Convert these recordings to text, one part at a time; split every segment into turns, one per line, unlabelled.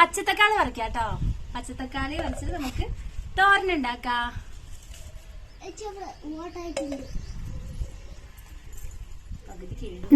പച്ചത്തക്കാളി പറിക്കാം കേട്ടോ. പച്ചത്തക്കാളി പറിച്ചിട്ട് നമുക്ക് തോരൻ ഉണ്ടാക്കാം.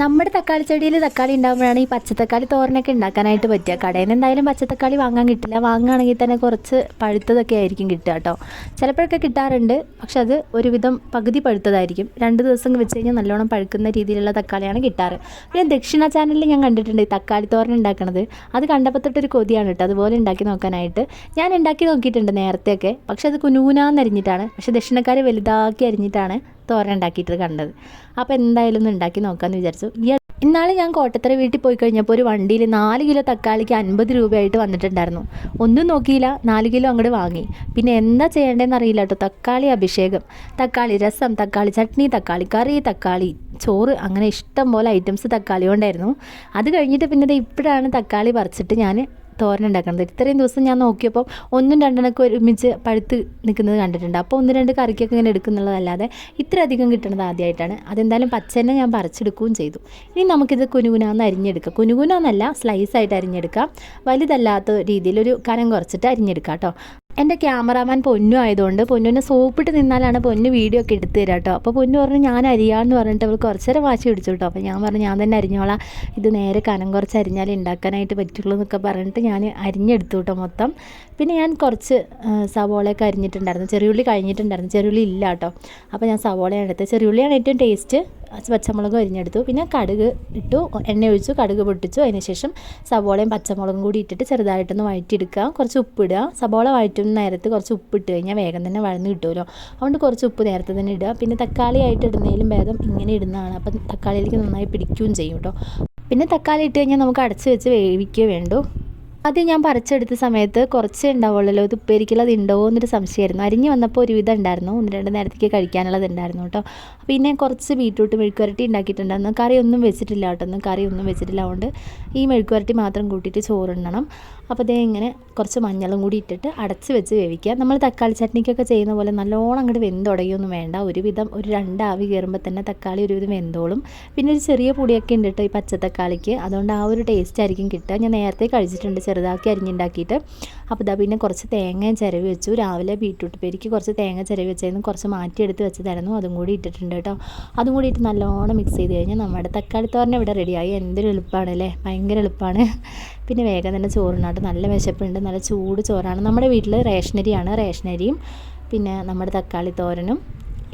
നമ്മുടെ തക്കാളി ചെടിയിൽ തക്കാളി ഉണ്ടാകുമ്പോഴാണ് ഈ പച്ചത്തക്കാളി തോരനൊക്കെ ഉണ്ടാക്കാനായിട്ട് പറ്റുക. കടയിൽ നിന്ന് എന്തായാലും പച്ചത്തക്കാളി വാങ്ങാൻ കിട്ടില്ല. വാങ്ങുകയാണെങ്കിൽ തന്നെ കുറച്ച് പഴുത്തതൊക്കെ ആയിരിക്കും കിട്ടുക കേട്ടോ. ചിലപ്പോഴൊക്കെ കിട്ടാറുണ്ട്. പക്ഷെ അത് ഒരുവിധം പകുതി പഴുത്തതായിരിക്കും. രണ്ട് ദിവസം വെച്ച് കഴിഞ്ഞാൽ നല്ലോണം പഴുക്കുന്ന രീതിയിലുള്ള തക്കാളിയാണ് കിട്ടാറ്. പിന്നെ ദക്ഷിണ ചാനലിൽ ഞാൻ കണ്ടിട്ടുണ്ട് ഈ തക്കാളി തോരൻ ഉണ്ടാക്കണത്. അത് കണ്ടപ്പോൾ തൊട്ടൊരു കൊതിയാണ് കേട്ടോ. അതുപോലെ ഉണ്ടാക്കി നോക്കാനായിട്ട്. ഞാൻ ഉണ്ടാക്കി നോക്കിയിട്ടുണ്ട് നേരത്തെയൊക്കെ. പക്ഷെ അത് കുനൂനാന്ന് അരിഞ്ഞിട്ടാണ്. പക്ഷെ ദക്ഷിണക്കാർ വലുതാക്കി അരിഞ്ഞിട്ടാണ്. തോരൻ ഉണ്ടാക്കിയിട്ട് കണ്ടത്. അപ്പോൾ എന്തായാലും ഒന്ന് ഉണ്ടാക്കി നോക്കാമെന്ന് വിചാരിച്ചു. ഇന്നാൾ ഞാൻ കോട്ടത്തറ വീട്ടിൽ പോയി കഴിഞ്ഞപ്പോൾ ഒരു വണ്ടിയിൽ നാല് കിലോ തക്കാളിക്ക് അൻപത് രൂപയായിട്ട് വന്നിട്ടുണ്ടായിരുന്നു. ഒന്നും നോക്കിയില്ല നാല് കിലോ അങ്ങോട്ട് വാങ്ങി. പിന്നെ എന്താ ചെയ്യേണ്ടതെന്ന് അറിയില്ല കേട്ടോ. തക്കാളി അഭിഷേകം തക്കാളി രസം തക്കാളി ചട്നി തക്കാളി കറി തക്കാളി ചോറ് അങ്ങനെ ഇഷ്ടം പോലെ ഐറ്റംസ് തക്കാളി കൊണ്ടായിരുന്നു. അത് കഴിഞ്ഞിട്ട് പിന്നെ ഇപ്പോഴാണ് തക്കാളി പറിച്ചിട്ട് ഞാൻ തോരൻ ഉണ്ടാക്കുന്നത് ഇത്രയും ദിവസം ഞാൻ നോക്കിയപ്പോൾ ഒന്നും രണ്ടെണ്ണൊക്കെ ഒരുമിച്ച് പഴുത്ത് നിൽക്കുന്നത് കണ്ടിട്ടുണ്ട്. അപ്പോൾ ഒന്ന് രണ്ട് കറിക്കൊക്കെ ഇങ്ങനെ എടുക്കുന്നുള്ളതല്ലാതെ ഇത്ര അധികം കിട്ടുന്നത് ആദ്യമായിട്ടാണ്. അതെന്തായാലും പച്ചനെ ഞാൻ പറിച്ചെടുക്കുകയും ചെയ്തു. ഇനി നമുക്കിത് കുനുകുനാന്ന് അരിഞ്ഞെടുക്കാം. കുനുകുനാന്നല്ല സ്ലൈസായിട്ട് അരിഞ്ഞെടുക്കാം. വലുതല്ലാത്ത രീതിയിൽ ഒരു കനം കുറച്ചിട്ട് അരിഞ്ഞെടുക്കാം കേട്ടോ. എന്റെ ക്യാമറാമാൻ പൊന്നു ആയതുകൊണ്ട് പൊന്നുവിനെ സോപ്പിട്ട് നിന്നാലാണ് പൊന്നു വീഡിയോ ഒക്കെ എടുത്തു തരാം കേട്ടോ അപ്പോൾ പൊന്നു പറഞ്ഞു ഞാൻ അരിയാന്ന് പറഞ്ഞിട്ട് അവൾ കുറച്ച് നേരം വാശി പിടിച്ചു കേട്ടോ അപ്പോൾ ഞാൻ പറഞ്ഞു ഞാൻ തന്നെ അരിഞ്ഞോളാം. ഇത് നേരെ കനം കുറച്ച് അരിഞ്ഞാൽ ഉണ്ടാക്കാനായിട്ട് പറ്റുള്ളൂ എന്നൊക്കെ പറഞ്ഞിട്ട് ഞാൻ അരിഞ്ഞെടുത്തു കേട്ടോ മൊത്തം. പിന്നെ ഞാൻ കുറച്ച് സവോളയൊക്കെ അരിഞ്ഞിട്ടുണ്ടായിരുന്നു. ചെറിയുള്ളി കഴിഞ്ഞിട്ടുണ്ടായിരുന്നു. ചെറിയുള്ളി ഇല്ല കേട്ടോ അപ്പോൾ ഞാൻ സവോളയാണ് എടുത്തത്. ചെറിയുള്ളിയാണ് ഏറ്റവും ടേസ്റ്റ് പച്ചമുളകും അരിഞ്ഞെടുത്തു. പിന്നെ കടുക് ഇട്ടു എണ്ണ ഒഴിച്ചു കടുക് പൊട്ടിച്ചു. അതിനുശേഷം സവോളയും പച്ചമുളകും കൂടി ഇട്ടിട്ട് ചെറുതായിട്ടൊന്ന് വഴറ്റിയെടുക്കുക. കുറച്ച് ഉപ്പിടുക സവോള വഴറ്റുന്ന നേരത്ത് കുറച്ച് ഉപ്പ് ഇട്ട് കഴിഞ്ഞാൽ വേഗം തന്നെ വഴന്ന് കിട്ടുമല്ലോ. അതുകൊണ്ട് കുറച്ച് ഉപ്പ് നേരത്തെ തന്നെ ഇടുക. പിന്നെ തക്കാളി ആയിട്ട് ഇടുന്നതിലും ഭേദം ഇങ്ങനെ ഇടുന്നതാണ്. അപ്പം തക്കാളിയിലേക്ക് നന്നായി പിടിക്കുകയും ചെയ്യും കേട്ടോ. പിന്നെ തക്കാളി ഇട്ട് കഴിഞ്ഞാൽ നമുക്ക് അടച്ച് വെച്ച് വേവിക്കുകയേ വേണ്ടൂ. ആദ്യം ഞാൻ പറിച്ചെടുത്ത സമയത്ത് കുറച്ചേ ഉണ്ടാവുള്ളൂ ഇത് ഉപ്പേരിക്കുള്ളത് ഉണ്ടോ എന്നൊരു സംശയമായിരുന്നു. അരിഞ്ഞ് വന്നപ്പോൾ ഒരുവിധം ഉണ്ടായിരുന്നു. ഒന്ന് രണ്ട് നേരത്തേക്ക് കഴിക്കാനുള്ളത് ഉണ്ടായിരുന്നു കേട്ടോ. പിന്നെ കുറച്ച് ബീട്രൂട്ട് മെഴുക്കുവരട്ടി ഉണ്ടാക്കിയിട്ടുണ്ടായിരുന്നു. കറി ഒന്നും വെച്ചിട്ടില്ല കേട്ടോ. ഒന്നും കറി ഒന്നും വെച്ചിട്ടില്ല. അതുകൊണ്ട് ഈ മെഴുക്കുവരട്ടി മാത്രം കൂട്ടിയിട്ട് ചോറുണ്ണണം അപ്പോൾ അതേ ഇങ്ങനെ കുറച്ച് മഞ്ഞളും കൂടി ഇട്ടിട്ട് അടച്ച് വെച്ച് വേവിക്കുക. നമ്മൾ തക്കാളി ചട്നിക്കൊക്കെ ചെയ്യുന്ന പോലെ നല്ലോണം അങ്ങോട്ട് വെന്ത് തുടങ്ങിയൊന്നും വേണ്ട. ഒരുവിധം ഒരു രണ്ടാവി കയറുമ്പോൾ തന്നെ തക്കാളി ഒരുവിധം വെന്തോളും. പിന്നെ ഒരു ചെറിയ പൊടിയൊക്കെ ഉണ്ട് കേട്ടോ ഈ പച്ച തക്കാളിക്ക് അതുകൊണ്ട് ആ ഒരു ടേസ്റ്റ് ആയിരിക്കും കിട്ടുക. ഞാൻ നേരത്തെ കഴിച്ചിട്ടുണ്ട് ചെറുതാക്കി അരിഞ്ഞുണ്ടാക്കിയിട്ട് അപ്പോൾ ഇതാ പിന്നെ കുറച്ച് തേങ്ങയും ചിരവി വെച്ചു. രാവിലെ ബീട്രൂട്ട് പേരിക്ക് കുറച്ച് തേങ്ങ ചിരവി വെച്ചതിന് കുറച്ച് മാറ്റിയെടുത്ത് വെച്ചതായിരുന്നു. അതും കൂടി ഇട്ടിട്ടുണ്ട് കേട്ടോ. അതും കൂടി ഇട്ട് നല്ലോണം മിക്സ് ചെയ്ത് കഴിഞ്ഞാൽ നമ്മുടെ തക്കാളി തോരൻ ഇവിടെ റെഡിയായി എന്തൊരു എളുപ്പമാണ് അല്ലേ? ഭയങ്കര എളുപ്പമാണ് പിന്നെ വേഗം തന്നെ ചോറിനാട്ട് നല്ല വിശപ്പുണ്ട്. നല്ല ചൂട് ചോറാണ്. നമ്മുടെ വീട്ടിൽ റേഷനരിയാണ്. റേഷനരിയും പിന്നെ നമ്മുടെ തക്കാളി തോരനും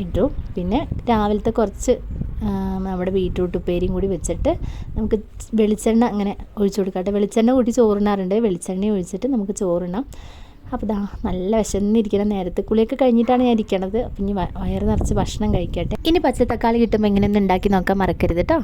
ഇട്ടു. പിന്നെ രാവിലത്തെ കുറച്ച് നമ്മുടെ ബീട്രൂട്ട് ഉപ്പേരിയും കൂടി വെച്ചിട്ട് നമുക്ക് വെളിച്ചെണ്ണ അങ്ങനെ ഒഴിച്ചു കൊടുക്കട്ടെ. വെളിച്ചെണ്ണ കൂടി ചോറിനാറുണ്ട്. വെളിച്ചെണ്ണ ഒഴിച്ചിട്ട് നമുക്ക് ചോറിനാം അപ്പോൾ ഇതാ നല്ല വിശന്നിരിക്കണം നേരത്തെ കുളിയൊക്കെ കഴിഞ്ഞിട്ടാണ് ഞാൻ ഇരിക്കണത്. അപ്പം ഇനി വയറ് നിറച്ച് ഭക്ഷണം കഴിക്കട്ടെ. ഇനി പച്ചത്തക്കാളി കിട്ടുമ്പോൾ ഇങ്ങനെ ഒന്ന് ഉണ്ടാക്കി നോക്കാൻ മറക്കരുത് കേട്ടോ